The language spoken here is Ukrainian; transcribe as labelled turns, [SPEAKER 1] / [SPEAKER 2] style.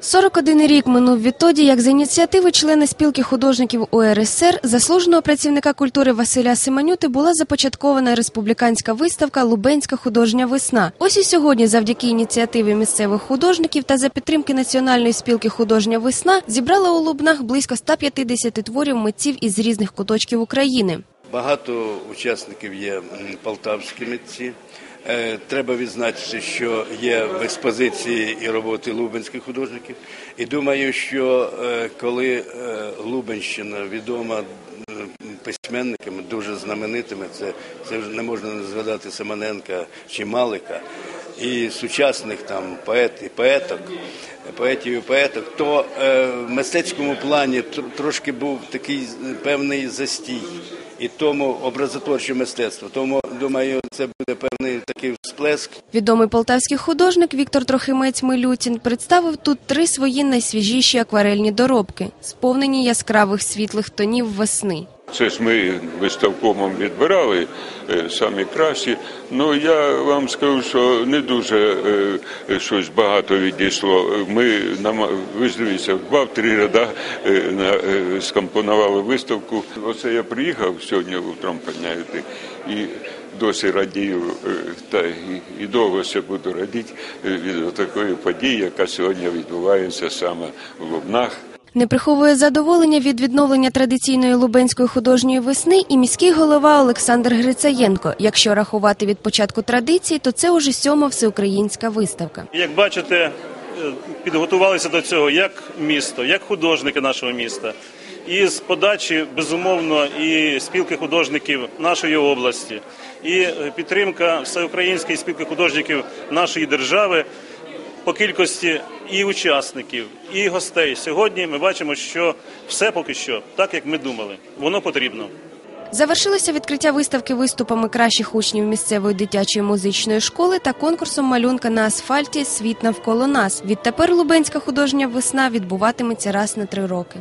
[SPEAKER 1] 41 рік минув відтоді, як за ініціативи члена спілки художників УРСР, заслуженого працівника культури Василя Симанюти була започаткована республіканська виставка Лубенська художня весна. Ось і сьогодні, завдяки ініціативі місцевих художників та за підтримки Національної спілки художня весна, зібрала у Лубнах близько 150 творів митців із різних куточків України.
[SPEAKER 2] Багато учасників є полтавські митці. Е, Треба відзначити, що є в експозиції і роботи лубенських художників. І думаю, що е, коли е, Лубенщина відома письменниками, дуже знаменитими, це, це вже не можна не згадати Семененка чи Малика, і сучасних там поет і поеток, поетів і поеток, то в мистецькому плані трошки був такий певний застій. І тому образотворче мистецтво. Тому думаю, це буде певний такий всплеск.
[SPEAKER 1] Відомий полтавський художник Віктор Трохимець Милютін представив тут три свої найсвіжіші акварельні доробки, сповнені яскравих світлих тонів весни.
[SPEAKER 3] Це ж ми виставкомом відбирали е, самі кращі. Ну я вам скажу, що не дуже е, щось багато відійшло. Ми нам дивіться, в два-три ряда е, скомпонували виставку. Оце я приїхав сьогодні утром підняти і досі радію та і, довго ще буду радіти від такої події, яка сьогодні відбувається саме в Лубнах.
[SPEAKER 1] Не приховує задоволення від відновлення традиційної лубенської художньої весни і міський голова Олександр Грицаєнко. Якщо рахувати від початку традиції, то це уже сьома всеукраїнська виставка.
[SPEAKER 4] Як бачите, е, підготувалися до цього як місто, як художники нашого міста. І з подачі, безумовно, і спілки художників нашої області, і е, підтримка всеукраїнської спілки художників нашої держави по кількості і учасників, і гостей. Сьогодні ми бачимо, що все поки що так, як ми думали, воно потрібно.
[SPEAKER 1] Завершилося відкриття виставки виступами кращих учнів місцевої дитячої музичної школи та конкурсом малюнка на асфальті Світ навколо нас. Відтепер Лубенська художня весна відбуватиметься раз на три роки.